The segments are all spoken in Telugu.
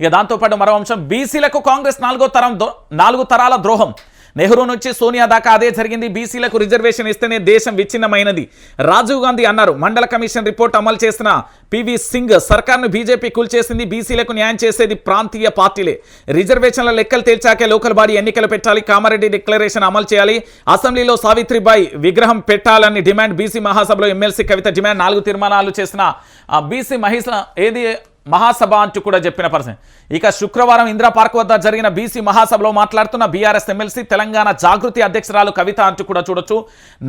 ఇక దాంతోపాటు మరో అంశం బీసీలకు కాంగ్రెస్ నాలుగో తరం నాలుగు తరాల ద్రోహం. నెహ్రూ నుంచి సోనియా దాకా అదే జరిగింది. బీసీలకు రిజర్వేషన్ ఇస్తేనే దేశం విచ్ఛిన్నమైనది. రాజీవ్ గాంధీ అన్నారు మండల కమిషన్ రిపోర్ట్ అమలు చేసిన పివి సింగ్ సర్కార్ను బీజేపీ కూల్చేసింది. బీసీలకు న్యాయం చేసేది ప్రాంతీయ పార్టీలే. రిజర్వేషన్ల లెక్కలు తేల్చాకే లోకల్ బాడీ ఎన్నికలు పెట్టాలి. కామారెడ్డి డిక్లరేషన్ అమలు చేయాలి. అసెంబ్లీలో సావిత్రిబాయి విగ్రహం పెట్టాలని డిమాండ్ బీసీ మహాసభలో ఎమ్మెల్సీ కవిత డిమాండ్. నాలుగు తీర్మానాలు చేసిన బీసీ మహిళ ఏది మహాసభ అంటూ కూడా చెప్పిన పర్సన్ ఇక శుక్రవారం ఇందిరా పార్క్ వద్ద జరిగిన బీసీ మహాసభలో మాట్లాడుతున్న బీఆర్ఎస్ ఎమ్మెల్సీ తెలంగాణ జాగృతి అధ్యక్షురాలు కవిత అంటూ కూడా చూడొచ్చు.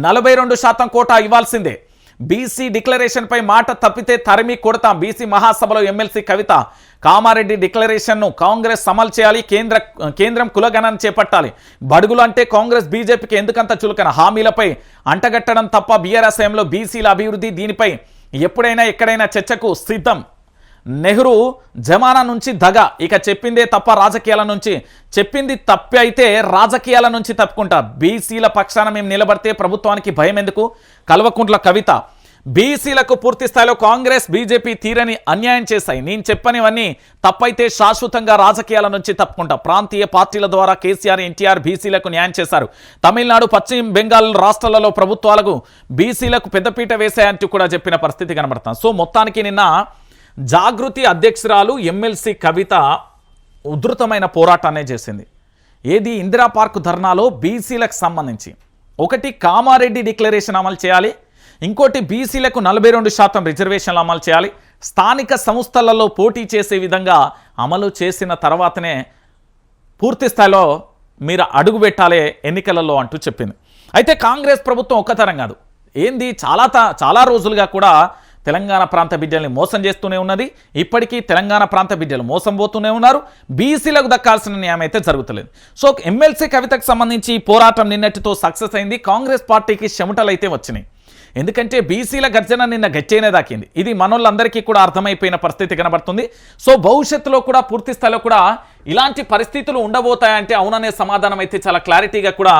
నలభై రెండు శాతం కోటా ఇవ్వాల్సిందే. బీసీ డిక్లరేషన్పై మాట తప్పితే తరిమి కొడతాం బీసీ మహాసభలో ఎమ్మెల్సీ కవిత. కామారెడ్డి డిక్లరేషన్ను కాంగ్రెస్ అమలు చేయాలి కేంద్ర కేంద్రం కులగణన చేపట్టాలి. బడుగులు అంటే కాంగ్రెస్ బీజేపీకి ఎందుకంత చులకన? హామీలపై అంటగట్టడం తప్ప బీఆర్ఎస్ఎంలో బీసీల అభివృద్ధి దీనిపై ఎప్పుడైనా ఎక్కడైనా చర్చకు సిద్ధం. నెహ్రూ జమానా నుంచి దగ. ఇక చెప్పిందే తప్ప రాజకీయాల నుంచి. చెప్పింది తప్పి అయితే రాజకీయాల నుంచి తప్పుకుంటా. బీసీల పక్షాన మేము నిలబడితే ప్రభుత్వానికి భయం ఎందుకు? కల్వకుంట్ల కవిత బీసీలకు పూర్తి స్థాయిలో కాంగ్రెస్ బీజేపీ తీరని అన్యాయం చేశాయి. నేను చెప్పనివన్నీ తప్పైతే శాశ్వతంగా రాజకీయాల నుంచి తప్పుకుంటా. ప్రాంతీయ పార్టీల ద్వారా కేసీఆర్ ఎన్టీఆర్ బీసీలకు న్యాయం చేశారు. తమిళనాడు పశ్చిమ బెంగాల్ రాష్ట్రాలలో ప్రభుత్వాలకు బీసీలకు పెద్దపీట వేశాయంటూ కూడా చెప్పిన పరిస్థితి కనబడుతుంది సో మొత్తానికి నిన్న జాగృతి అధ్యక్షురాలు ఎమ్మెల్సీ కవిత ఉధృతమైన పోరాటాన్ని చేసింది. ఏది ఇందిరా పార్క్ ధర్నాలో బీసీలకు సంబంధించి. ఒకటి కామారెడ్డి డిక్లరేషన్ అమలు చేయాలి. ఇంకోటి బీసీలకు నలభై రెండు శాతం రిజర్వేషన్లు అమలు చేయాలి. స్థానిక సంస్థలలో పోటీ చేసే విధంగా అమలు చేసిన తర్వాతనే పూర్తి స్థాయిలో మీరు అడుగు పెట్టాలి ఎన్నికలలో అంటూ చెప్పింది. అయితే కాంగ్రెస్ ప్రభుత్వం ఒక్కతరం కాదు. ఏంది? చాలా త- చాలా రోజులుగా కూడా తెలంగాణ ప్రాంత బిడ్డల్ని మోసం చేస్తూనే ఉన్నది. ఇప్పటికీ తెలంగాణ ప్రాంత బిడ్డలు మోసం పోతూనే ఉన్నారు. బీసీలకు దక్కాల్సిన న్యాయం అయితే జరుగుతలేదు. సో ఎమ్మెల్సీ కవితకు సంబంధించి ఈ పోరాటం నిన్నటితో సక్సెస్ అయింది. కాంగ్రెస్ పార్టీకి చెమటలు అయితే వచ్చినాయి. ఎందుకంటే బీసీల గర్జన నిన్న గచ్చేనే దాకింది. ఇది మనోళ్ళందరికీ కూడా అర్థమైపోయిన పరిస్థితి కనబడుతుంది. సో భవిష్యత్తులో కూడా పూర్తి స్థాయిలో కూడా ఇలాంటి పరిస్థితులు ఉండబోతాయంటే అవుననే సమాధానం అయితే చాలా క్లారిటీగా కూడా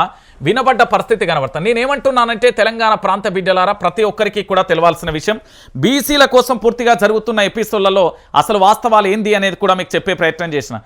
వినబడ్డ పరిస్థితి కనబడుతుంది నేనేమంటున్నానంటే తెలంగాణ ప్రాంత బిడ్డలారా ప్రతి ఒక్కరికి కూడా తెలవాల్సిన విషయం. బీసీల కోసం పూర్తిగా జరుగుతున్న ఎపిసోడ్లలో అసలు వాస్తవాలు ఏంది అనేది కూడా మీకు చెప్పే ప్రయత్నం చేసిన.